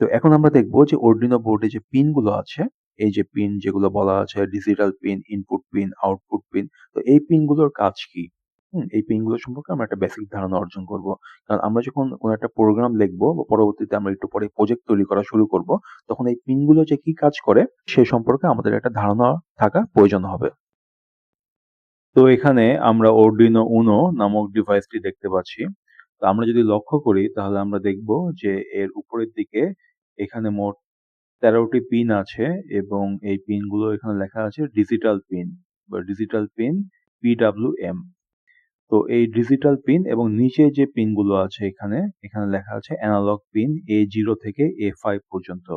তো এখন আমরা দেখব যে Arduino বোর্ডে যে পিনগুলো আছে, এই যে পিন যেগুলো বলা আছে digital pin, input pin, output pin. তো এই পিনগুলোর কাজ কি? এই পিনগুলো সম্পর্কে আমরা একটা বেসিক ধারণা অর্জন করব। কারণ আমরা যখন কোনো একটা প্রোগ্রাম লিখব বা পরবর্তীতে আমরা একটু পরে প্রজেক্ট তৈরি করা শুরু করব, তখন এই পিনগুলো যে কি কাজ করে সে সম্পর্কে আমাদের একটা ধারণা থাকা প্রয়োজন হবে। তো এখানে আমরা Arduino উনো নামক ডিভাইসটি দেখতে পাচ্ছি। তো আমরা যদি লক্ষ্য করি তাহলে আমরা দেখব যে এর উপরের দিকে এখানে মোট তেরোটি পিন আছে এবং এই পিনগুলো এখানে লেখা আছে ডিজিটাল পিন বা ডিজিটাল পিন PWM। তো এই ডিজিটাল পিন এবং নিচে যে পিনগুলো আছে এখানে, এখানে লেখা আছে অ্যানালগ পিন এ জিরো থেকে এ ফাইভ পর্যন্ত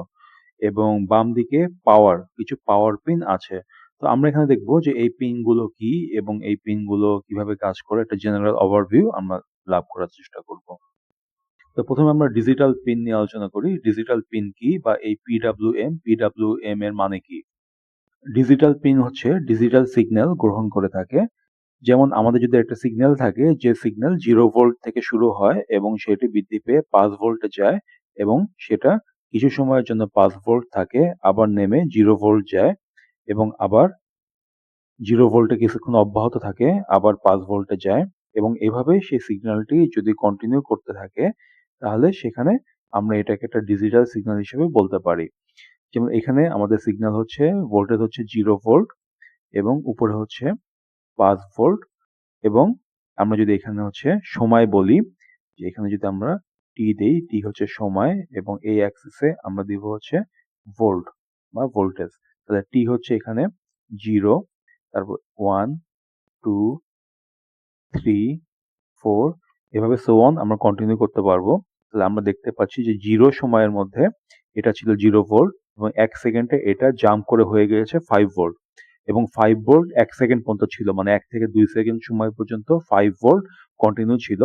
এবং বাম দিকে পাওয়ার, কিছু পাওয়ার পিন আছে। তো আমরা এখানে দেখব যে এই পিনগুলো কি এবং এই পিনগুলো কীভাবে কাজ করে একটা জেনারেল ওভারভিউ আমরা লাভ করার চেষ্টা করব। তো প্রথমে আমরা ডিজিটাল পিন নিয়ে আলোচনা করি। ডিজিটাল পিন কি বা এই PWM, PWM এর মানে কি? ডিজিটাল পিন হচ্ছে ডিজিটাল সিগন্যাল গ্রহণ করে থাকে। যেমন আমাদের যদি একটা সিগন্যাল থাকে যে সিগন্যাল জিরো ভোল্ট থেকে শুরু হয় এবং সেটি বৃদ্ধি পেয়ে 5 ভোল্টে যায় এবং সেটা কিছু সময়ের জন্য 5 ভোল্ট থাকে আবার নেমে জিরো ভোল্ট যায় এবং আবার জিরো ভোল্টে কিছুক্ষণ অব্যাহত থাকে আবার 5 ভোল্টে যায় এবং এভাবে সেই সিগন্যালটি যদি কন্টিনিউ করতে থাকে তাহলে সেখানে আমরা এটাকে একটা ডিজিটাল সিগন্যাল হিসেবে বলতে পারি। যেমন এখানে আমাদের সিগন্যাল হচ্ছে ভোল্টেজ হচ্ছে জিরো ভোল্ট এবং উপরে হচ্ছে 5 ভোল্ট এবং আমরা যদি এখানে হচ্ছে সময় বলি, যে এখানে যদি আমরা টি দেই টি হচ্ছে সময় এবং এই অ্যাক্সিসে আমরা দিব হচ্ছে ভোল্ট বা ভোল্টেজ তাহলে টি হচ্ছে এখানে জিরো তারপর 1 2 3 4 এভাবে সো অন আমরা কন্টিনিউ করতে পারব তাহলে আমরা দেখতে পাচ্ছি যে জিরো সময়ের মধ্যে এটা ছিল জিরো ভোল্ট এবং 1 সেকেন্ডে এটা জাম্প করে হয়ে গিয়েছে ফাইভ ভোল্ট। এবং ফাইভ ভোল্ট এক সেকেন্ড পর্যন্ত ছিল মানে এক থেকে দুই সেকেন্ড সময় পর্যন্ত ফাইভ ভোল্ট কন্টিনিউ ছিল।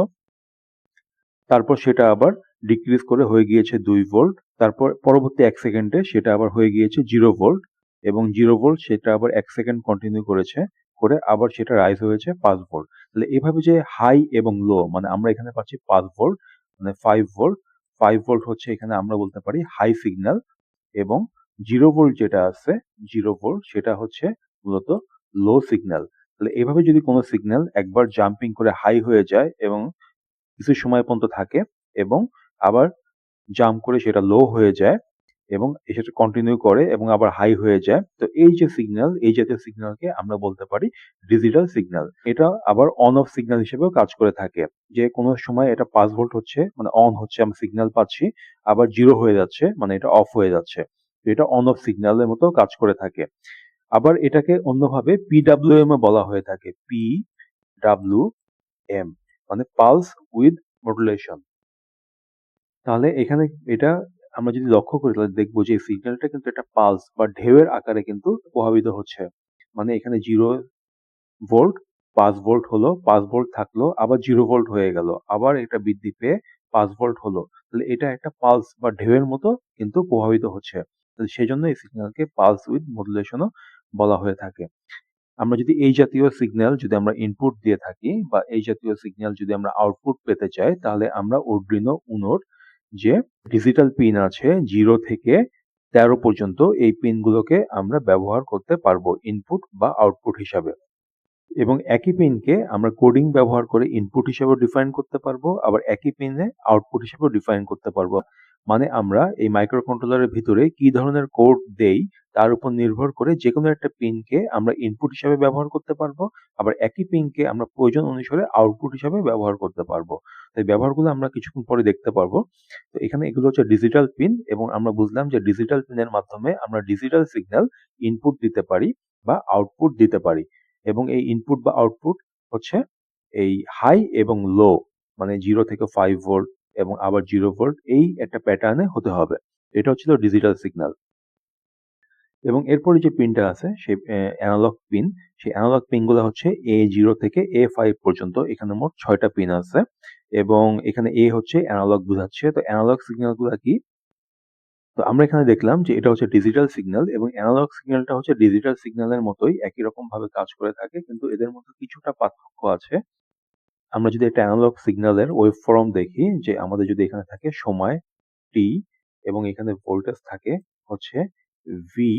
তারপর সেটা আবার ডিক্রিজ করে হয়ে গিয়েছে দুই ভোল্ট। তারপর পরবর্তী 1 সেকেন্ডে সেটা আবার হয়ে গিয়েছে জিরো ভোল্ট এবং জিরো ভোল্ট সেটা আবার এক সেকেন্ড কন্টিনিউ করেছে, করে আবার সেটা রাইজ হয়েছে পাঁচ ভোল্ট। তাহলে এভাবে যে হাই এবং লো মানে আমরা এখানে পাচ্ছি পাঁচ ভোল্ট মানে ফাইভ ভোল্ট ফাইভ ভোল্ট হচ্ছে এখানে আমরা বলতে পারি হাই সিগন্যাল এবং জিরো ভোল্ট যেটা আছে জিরো ভোল্ট সেটা হচ্ছে মূলত লো সিগন্যাল তাহলে এভাবে যদি কোনো সিগন্যাল একবার জাম্পিং করে হাই হয়ে যায় এবং কিছু সময় পর্যন্ত থাকে এবং আবার জাম্প করে সেটা লো হয়ে যায় এবং সেটা কন্টিনিউ করে এবং আবার হাই হয়ে যায়। তো এই যে সিগন্যাল এই জাতীয় সিগন্যালকে আমরা বলতে পারি ডিজিটাল সিগন্যাল এটা আবার অন অফ সিগন্যাল হিসেবেও কাজ করে থাকে। যে কোনো সময় এটা পাঁচ ভোল্ট হচ্ছে মানে অন হচ্ছে আমরা সিগন্যাল পাচ্ছি, আবার জিরো হয়ে যাচ্ছে মানে এটা অফ হয়ে যাচ্ছে। তো এটা অন অফ সিগন্যালের মতো কাজ করে থাকে। আবার এটাকে অন্যভাবে পিডাব্লিউএম বলা হয়ে থাকে। পি ডাব্লিউ এম মানে পালস উইথ মডুলেশন তাহলে এখানে এটা আমরা যদি লক্ষ্য করি, তাহলে দেখব যে সিগন্যালটা কিন্তু একটা পালস বা ঢেউয়ের আকারে কিন্তু প্রভাবিত হচ্ছে। মানে এখানে জিরো ভোল্ট পাঁচ ভোল্ট হলো, পাঁচ ভোল্ট থাকল, আবার জিরো ভোল্ট হয়ে গেল, আবার এটা বৃদ্ধি পেয়ে পাঁচ ভোল্ট হলো। তাহলে এটা একটা পালস বা ঢেউয়ের মতো কিন্তু প্রভাবিত হচ্ছে। সেই জন্য এই সিগন্যালকে পালস উইথ মডুলেশনও বলা হয়ে থাকে। আমরা যদি এই জাতীয় সিগন্যাল যদি আমরা ইনপুট দিয়ে থাকি বা এই জাতীয় সিগন্যাল যদি আমরা আউটপুট পেতে চাই, তাহলে আমরা Arduino Unoর যে ডিজিটাল পিন আছে জিরো থেকে তেরো পর্যন্ত এই পিনগুলোকে আমরা ব্যবহার করতে পারব ইনপুট বা আউটপুট হিসাবে। এবং একই পিনকে আমরা কোডিং ব্যবহার করে ইনপুট হিসাবে ডিফাইন করতে পারব, আবার একই পিনে আউটপুট হিসেবেও ডিফাইন করতে পারব। মানে আমরা এই মাইক্রো কন্ট্রোলারের ভিতরে কি ধরনের কোড দেই, তার উপর নির্ভর করে যে কোনো একটা পিনকে আমরা ইনপুট হিসাবে ব্যবহার করতে পারব, আবার একই পিনকে আমরা প্রয়োজন অনুসারে আউটপুট হিসাবে ব্যবহার করতে পারব। তাই ব্যবহারগুলো আমরা কিছুক্ষণ পরে দেখতে পারব। তো এখানে এগুলো হচ্ছে ডিজিটাল পিন এবং আমরা বুঝলাম যে ডিজিটাল পিনের মাধ্যমে আমরা ডিজিটাল সিগন্যাল ইনপুট দিতে পারি বা আউটপুট দিতে পারি। এবং এই ইনপুট বা আউটপুট হচ্ছে এই হাই এবং লো মানে জিরো থেকে ফাইভ ভোল্ট এবং আবার জিরো ভোল্ট এই একটা প্যাটার্নে হতে হবে। এটা হচ্ছিল ডিজিটাল সিগন্যাল এবং এরপরে যে পিনটা আছে, সেই অ্যানালগ পিন সেই অ্যানালগ পিনগুলো হচ্ছে এ জিরো থেকে এ ফাইভ পর্যন্ত। এখানে মোট ছয়টা পিন আছে এবং এখানে এ হচ্ছে অ্যানালগ বোঝাচ্ছে। তো অ্যানালগ সিগন্যালগুলো কি? তো আমরা এখানে দেখলাম যে এটা হচ্ছে ডিজিটাল সিগন্যাল এবং অ্যানালগ সিগন্যালটা হচ্ছে ডিজিটাল সিগন্যালের মতোই একই রকম ভাবে কাজ করে থাকে, কিন্তু এদের মধ্যে কিছুটা পার্থক্য আছে। আমরা যদি একটা অ্যানালগ সিগন্যালের ওয়েব ফর্ম দেখি, যে আমাদের যদি এখানে থাকে সময় টি এবং এখানে ভোল্টেজ থাকে হচ্ছে ভি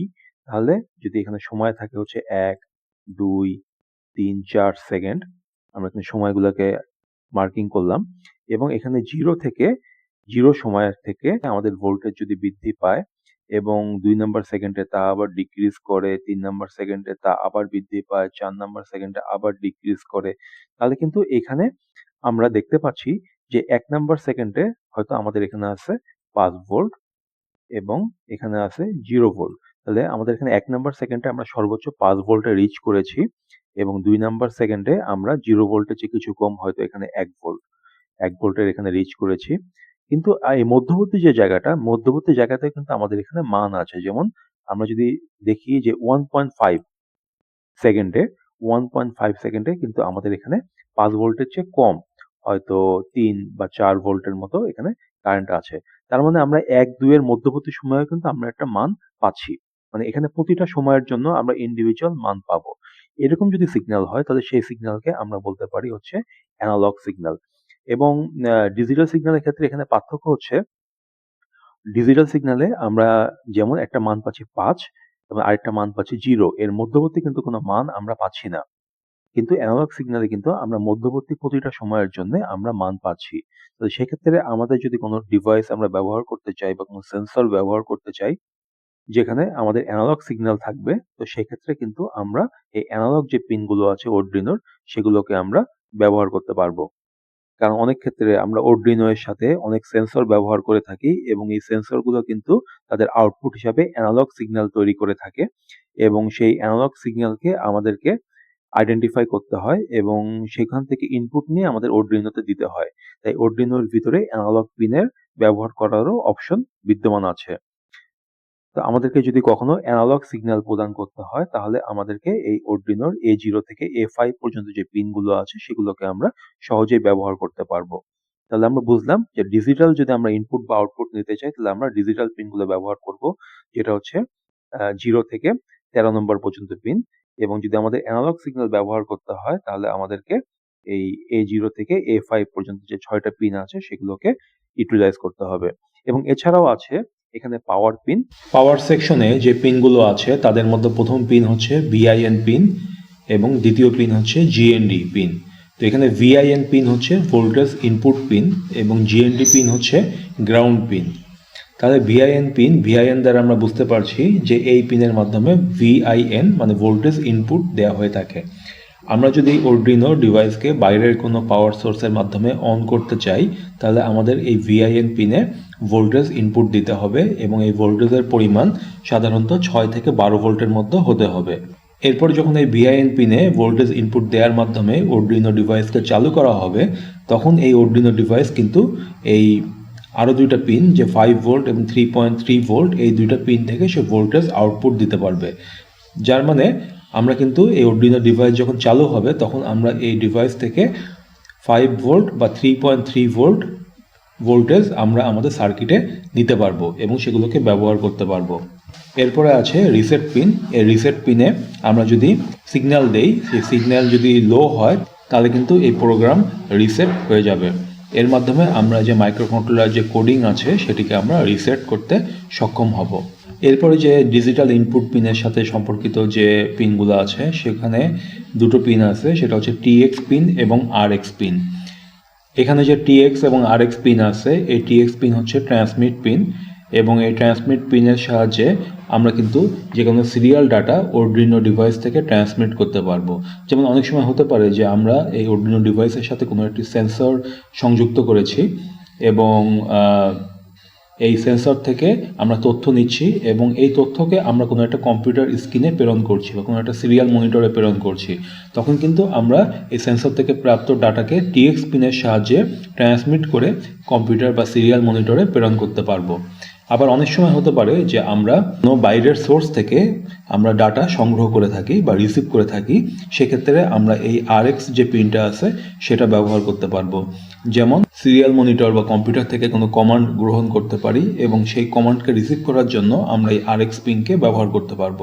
তাহলে যদি এখানে সময় থাকে হচ্ছে এক, দুই, তিন, চার সেকেন্ড আমরা এখানে সময়গুলোকে মার্কিং করলাম এবং এখানে জিরো থেকে জিরো সময়ের থেকে আমাদের ভোল্টেজ যদি বৃদ্ধি পায় এবং দুই নাম্বার সেকেন্ডে তা আবার ডিক্রিজ করে, তিন নাম্বার সেকেন্ডে তা আবার বৃদ্ধি পায়, চার নাম্বার সেকেন্ডে আবার ডিক্রিজ করে। তাহলে কিন্তু এখানে আমরা দেখতে পাচ্ছি যে এক নাম্বার সেকেন্ডে হয়তো আমাদের এখানে আছে পাঁচ ভোল্ট এবং এখানে আছে জিরো ভোল্ট তাহলে আমাদের এখানে এক নাম্বার সেকেন্ডে আমরা সর্বোচ্চ পাঁচ ভোল্টে রিচ করেছি এবং দুই নাম্বার সেকেন্ডে আমরা জিরো ভোল্টের চেয়ে কিছু কম হয়তো এখানে এক ভোল্ট এক ভোল্টের এখানে রিচ করেছি। কিন্তু এই মধ্যবর্তী যে জায়গাটা, মধ্যবর্তী জায়গাতে কিন্তু আমাদের এখানে মান আছে। যেমন, আমরা যদি দেখি যে ওয়ান পয়েন্ট ফাইভ সেকেন্ডে ওয়ান পয়েন্ট ফাইভ সেকেন্ডে কিন্তু আমাদের এখানে পাঁচ ভোল্টের চেয়ে কম হয়তো তিন বা চার ভোল্টের মতো এখানে কারেন্ট আছে। তার মানে আমরা এক দুইয়ের মধ্যবর্তী সময়ে কিন্তু আমরা একটা মান পাচ্ছি। মানে এখানে প্রতিটা সময়ের জন্য আমরা ইন্ডিভিজুয়াল মান পাবো। এরকম যদি সিগন্যাল হয়, তাহলে সেই সিগন্যালকে আমরা বলতে পারি হচ্ছে অ্যানালগ সিগন্যাল এবং ডিজিটাল সিগন্যালের ক্ষেত্রে এখানে পার্থক্য হচ্ছে ডিজিটাল সিগন্যালে আমরা যেমন একটা মান পাচ্ছি পাঁচ এবং আরেকটা মান পাচ্ছি জিরো, এর মধ্যবর্তী কিন্তু কোনো মান আমরা পাচ্ছি না। কিন্তু অ্যানালগ সিগন্যালে কিন্তু আমরা মধ্যবর্তী প্রতিটা সময়ের জন্য আমরা মান পাচ্ছি। তো সেক্ষেত্রে আমাদের যদি কোনো ডিভাইস আমরা ব্যবহার করতে চাই বা কোনো সেন্সর ব্যবহার করতে চাই, যেখানে আমাদের অ্যানালগ সিগন্যাল থাকবে, তো সেক্ষেত্রে কিন্তু আমরা এই অ্যানালগ যে পিনগুলো আছে অর্ডিনোর সেগুলোকে আমরা ব্যবহার করতে পারব। কারণ অনেক ক্ষেত্রে আমরা অর্ডিনো এর সাথে অনেক সেন্সর ব্যবহার করে থাকি এবং এই সেন্সরগুলো কিন্তু তাদের আউটপুট হিসাবে অ্যানালগ সিগন্যাল তৈরি করে থাকে এবং সেই অ্যানালগ সিগন্যালকে আমাদেরকে আইডেন্টিফাই করতে হয় এবং সেখান থেকে ইনপুট নিয়ে আমাদের অর্ডিনোতে দিতে হয়। তাই অর্ডিনোর ভিতরে অ্যানালগ পিনের ব্যবহার করারও অপশন বিদ্যমান আছে। তো আমাদেরকে যদি কখনো অ্যানালগ সিগন্যাল প্রদান করতে হয়, তাহলে আমাদেরকে এই অর্ডিনোর এ জিরো থেকে এ ফাইভ পর্যন্ত যে পিনগুলো আছে, সেগুলোকে আমরা সহজেই ব্যবহার করতে পারব। তাহলে আমরা বুঝলাম যে ডিজিটাল যদি আমরা ইনপুট বা আউটপুট নিতে চাই, তাহলে আমরা ডিজিটাল পিনগুলো ব্যবহার করব, যেটা হচ্ছে জিরো থেকে তেরো নম্বর পর্যন্ত পিন। এবং যদি আমাদের অ্যানালগ সিগন্যাল ব্যবহার করতে হয়, তাহলে আমাদেরকে এই এ জিরো থেকে এ ফাইভ পর্যন্ত যে ছয়টা পিন আছে, সেগুলোকে ইউটিলাইজ করতে হবে। এবং এছাড়াও আছে এখানে পাওয়ার পিন পাওয়ার সেকশনে যে পিনগুলো আছে, তাদের মধ্যে প্রথম পিন হচ্ছে ভিআইএন পিন এবং দ্বিতীয় পিন হচ্ছে জিএনডি পিন তো এখানে ভিআইএন পিন হচ্ছে ভোল্টেজ ইনপুট পিন এবং জিএনডি পিন হচ্ছে গ্রাউন্ড পিন তাহলে ভিআইএন পিন ভিআইএন দ্বারা আমরা বুঝতে পারছি যে এই পিনের মাধ্যমে ভিআইএন মানে ভোল্টেজ ইনপুট দেওয়া হয়ে থাকে। আমরা যদি অর্ডিনো ডিভাইসকে বাইরের কোনো পাওয়ার সোর্সের মাধ্যমে অন করতে চাই, তাহলে আমাদের এই ভিআইএন পিনে ভোল্টেজ ইনপুট দিতে হবে এবং এই ভোল্টেজের পরিমাণ সাধারণত ছয় থেকে বারো ভোল্টের মধ্যে হতে হবে। এরপর যখন এই ভিআইএন পিনে ভোল্টেজ ইনপুট দেওয়ার মাধ্যমে অর্ডিনো ডিভাইসকে চালু করা হবে, তখন এই অর্ডিনো ডিভাইস কিন্তু এই আরও দুইটা পিন যে ফাইভ ভোল্ট এবং থ্রি পয়েন্ট থ্রি ভোল্ট এই দুইটা পিন থেকে সে ভোল্টেজ আউটপুট দিতে পারবে। যার মানে আমরা কিন্তু এই অর্ডিনো ডিভাইস যখন চালু হবে, তখন আমরা এই ডিভাইস থেকে ফাইভ ভোল্ট বা three point three volt voltage আমরা আমাদের সার্কিটে নিতে পারব এবং সেগুলোকে ব্যবহার করতে পারব। এরপরে আছে রিসেট পিন এই রিসেট পিনে আমরা যদি সিগন্যাল দেই, সেই সিগন্যাল যদি লো হয়, তাহলে কিন্তু এই প্রোগ্রাম রিসেট হয়ে যাবে। এর মাধ্যমে আমরা যে মাইক্রোকন্ট্রোলার যে কোডিং আছে, সেটিকে আমরা রিসেট করতে সক্ষম হব। এরপরে যে ডিজিটাল ইনপুট পিনের সাথে সম্পর্কিত যে পিনগুলো আছে, সেখানে দুটো পিন আছে, সেটা হচ্ছে টিএক্স পিন এবং আর এক্স পিন এখানে যে টিএক্স এবং আর এক্স পিন আছে, এই টিএক্স পিন হচ্ছে ট্রান্সমিট পিন এবং এই ট্রান্সমিট পিনের সাহায্যে আমরা কিন্তু যে কোনো সিরিয়াল ডাটা অর্ডিনো ডিভাইস থেকে ট্রান্সমিট করতে পারব। যেমন অনেক সময় হতে পারে যে আমরা এই অর্ডিনো ডিভাইসের সাথে কোনো একটি সেন্সর সংযুক্ত করেছি এবং এই সেন্সর থেকে আমরা তথ্য নিচ্ছি এবং এই তথ্যকে আমরা কোনো একটা কম্পিউটার স্ক্রিনে প্রেরণ করছি বা কোনো একটা সিরিয়াল মনিটরে প্রেরণ করছি। তখন কিন্তু আমরা এই সেন্সর থেকে প্রাপ্ত ডাটাকে টিএক্স পিনের সাহায্যে ট্রান্সমিট করে কম্পিউটার বা সিরিয়াল মনিটরে প্রেরণ করতে পারব। আবার অনেক সময় হতে পারে যে আমরা কোনো বাইরের সোর্স থেকে আমরা ডাটা সংগ্রহ করে থাকি বা রিসিভ করে থাকি, সেক্ষেত্রে আমরা এই আরএক্স যে পিনটা আছে, সেটা ব্যবহার করতে পারব। যেমন সিরিয়াল মনিটর বা কম্পিউটার থেকে কোনো কমান্ড গ্রহণ করতে পারি এবং সেই কমান্ডকে রিসিভ করার জন্য আমরা এই আরএক্স পিনকে ব্যবহার করতে পারব।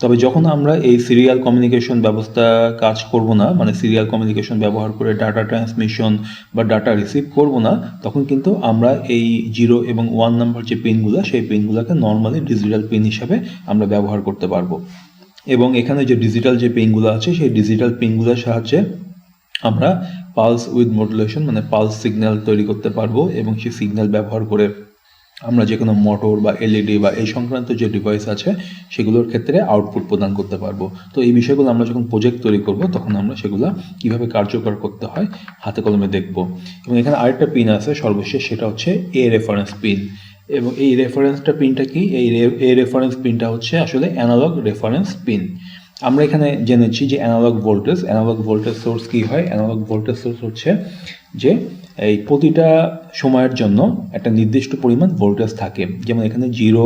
তবে যখন আমরা এই সিরিয়াল কমিউনিকেশন ব্যবস্থা কাজ করব না মানে সিরিয়াল কমিউনিকেশন ব্যবহার করে ডাটা ট্রান্সমিশন বা ডাটা রিসিভ করব না, তখন কিন্তু আমরা এই জিরো এবং ওয়ান নাম্বার যে পিনগুলো, সেই পিনগুলোকে নর্মালি ডিজিটাল পিন হিসাবে আমরা ব্যবহার করতে পারব। এবং এখানে যে ডিজিটাল যে পিনগুলো আছে, সেই ডিজিটাল পিনগুলোর সাহায্যে আমরা পালস উইথ মডুলেশন মানে পালস সিগন্যাল তৈরি করতে পারব এবং সেই সিগন্যাল ব্যবহার করে আমরা যে কোনো মোটর বা এলইডি বা এই সংক্রান্ত যে ডিভাইস আছে, সেগুলোর ক্ষেত্রে আউটপুট প্রদান করতে পারব। তো এই বিষয়গুলো আমরা যখন প্রজেক্ট তৈরি করব, তখন আমরা সেগুলো কীভাবে কার্যকর করতে হয়, হাতে কলমে দেখব। এবং এখানে আরেকটা পিন আছে সর্বশেষ, সেটা হচ্ছে এ রেফারেন্স পিন এবং এই রেফারেন্সটা পিনটা কি? এই এ রেফারেন্স পিনটা হচ্ছে আসলে অ্যানালগ রেফারেন্স পিন আমরা এখানে জেনেছি যে analog voltage analog voltage source কি হয়? অ্যানালগ ভোল্টেজ সোর্স হচ্ছে যে এই প্রতিটা সময়ের জন্য একটা নির্দিষ্ট পরিমাণ ভোল্টেজ থাকে। যেমন এখানে জিরো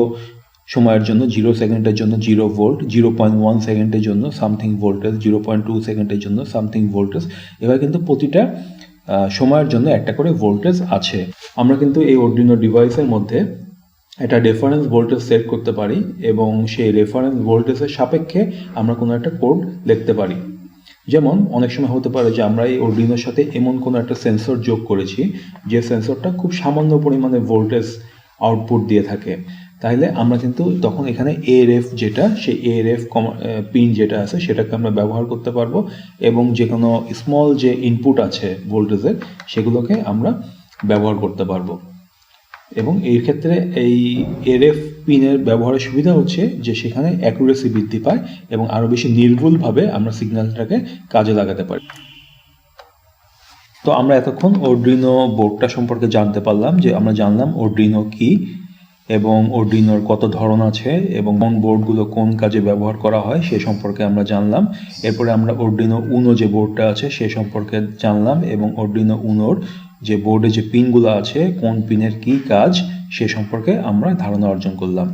সময়ের জন্য জিরো সেকেন্ডের জন্য zero volt zero point one সেকেন্ডের জন্য something voltage zero point two সেকেন্ডের জন্য সামথিং ভোল্টেজ এবার কিন্তু প্রতিটা সময়ের জন্য একটা করে ভোল্টেজ আছে। আমরা কিন্তু এই অর্ডিনো ডিভাইসের মধ্যে একটা রেফারেন্স ভোল্টেজ সেট করতে পারি এবং সেই রেফারেন্স ভোল্টেজের সাপেক্ষে আমরা কোনো একটা কোড লিখতে পারি। যেমন অনেক সময় হতে পারে যে আমরা এই অর্ডিনোর সাথে এমন কোনো একটা সেন্সর যোগ করেছি, যে সেন্সরটা খুব সামান্য পরিমাণে ভোল্টেজ আউটপুট দিয়ে থাকে। তাহলে আমরা কিন্তু তখন এখানে এআরএফ যেটা, সেই এআরএফ পিন যেটা আছে সেটাকে আমরা ব্যবহার করতে পারব এবং যে কোনো স্মল যে ইনপুট আছে ভোল্টেজের সেগুলোকে আমরা ব্যবহার করতে পারব। এবং এই ক্ষেত্রে এই এরএফ পিনের ব্যবহারের সুবিধা হচ্ছে যে সেখানে অ্যাকুরেসি বৃদ্ধি পায় এবং আরও বেশি নির্ভুলভাবে আমরা সিগন্যালটাকে কাজে লাগাতে পারি। তো আমরা এতক্ষণ অর্ডিনো বোর্ডটা সম্পর্কে জানতে পারলাম যে আমরা জানলাম অর্ডিনো কি এবং অর্ডিনোর কত ধরন আছে এবং কোন বোর্ডগুলো কোন কাজে ব্যবহার করা হয় সে সম্পর্কে আমরা জানলাম। এরপরে আমরা অর্ডিনো উনো যে বোর্ডটা আছে সে সম্পর্কে জানলাম এবং অর্ডিনো উনোর যে বোর্ডে যে পিনগুলো আছে, কোন পিনের কি কাজ, সে সম্পর্কে আমরা ধারণা অর্জন করলাম।